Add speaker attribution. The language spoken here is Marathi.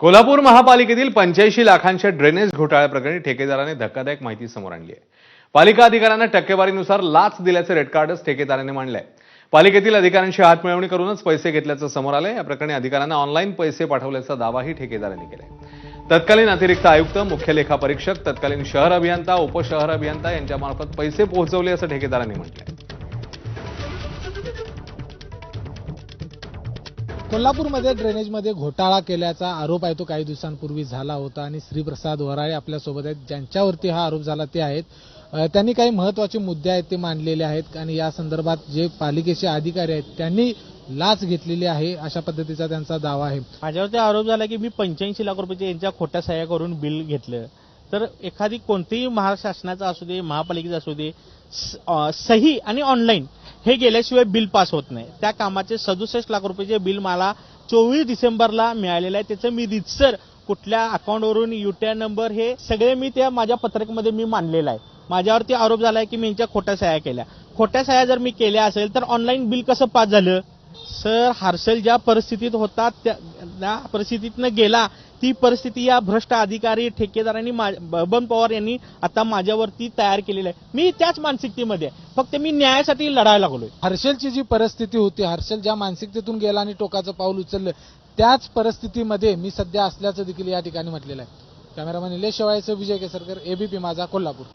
Speaker 1: कोल्हापूर महापालिकेतील पंच्याऐंशी लाखांच्या ड्रेनेज घोटाळ्याप्रकरणी ठेकेदाराने धक्कादायक माहिती समोर आणली आहे. पालिका अधिकाऱ्यांना टक्केवारीनुसार लाच दिल्याचे रेड कार्डच ठेकेदाराने मांडलंय. पालिकेतील अधिकाऱ्यांशी हातमिळवणी करूनच पैसे घेतल्याचं समोर आलंय. या प्रकरणी अधिकाऱ्यांना ऑनलाईन पैसे पाठवल्याचा दावाही ठेकेदारांनी केलाय. तत्कालीन अतिरिक्त आयुक्त मुख्य लेखा परीक्षक तत्कालीन शहर अभियंता उपशहर अभियंता यांच्यामार्फत पैसे पोहोचवले असं ठेकेदारांनी म्हटलंय.
Speaker 2: कोल्हापूरमध्ये ड्रेनेजमध्ये घोटाळा केल्याचा आरोप आहे तो काही दिवसांपूर्वी झाला होता आणि श्रीप्रसाद वराळे आपल्यासोबत आहेत. ज्यांच्यावरती हा आरोप झाला ते आहेत. त्यांनी काही महत्त्वाचे मुद्दे आहेत ते मांडलेले आहेत आणि या संदर्भात जे पालिकेचे अधिकारी आहेत त्यांनी लाच घेतलेली आहे अशा पद्धतीचा त्यांचा दावा आहे.
Speaker 3: माझ्यावरती आरोप झाला की मी पंच्याऐंशी लाख रुपयाचे यांच्या खोट्या सह्या करून बिल घेतलं. तर एखादी कोणतीही महाराष्ट्र शासनाचा असू दे महापालिकेचा असू दे स- सही आणि ऑनलाईन हे गेल्याशिवाय बिल पास होत नाही. त्या कामाचे सदुसष्ट लाख रुपयाचे बिल मला चोवीस डिसेंबरला मिळालेलं आहे त्याचं मी रितसर कुठल्या अकाउंटवरून युटीआय नंबर हे सगळे मी त्या माझ्या पत्रकमध्ये मी मांडलेलं आहे. माझ्यावरती आरोप झाला आहे की मी यांच्या खोट्या सह्या केल्या. खोट्या सह्या जर मी केल्या असेल तर ऑनलाईन बिल कसं पास झालं? सर हार्सल ज्या परिस्थितीत होता त्या त्या परिस्थितीतनं गेला ती परिस्थिती या भ्रष्ट अधिकारी ठेकेदारांनी मा- बबन पवार यांनी आता माझ्यावरती तयार केलेली आहे. मी त्याच मानसिकतेमध्ये आहे. फक्त मी न्यायासाठी लढायला लागलोय.
Speaker 2: हर्षलची जी परिस्थिती होती हर्षल ज्या मानसिकतेतून गेला आणि टोकाचं पाऊल उचललं त्याच परिस्थितीमध्ये मी सध्या असल्याचं देखील या ठिकाणी म्हटलेलं आहे. कॅमेरामॅन निलेश शेवाळेचं विजय केसरकर एबीपी माझा कोल्हापूर.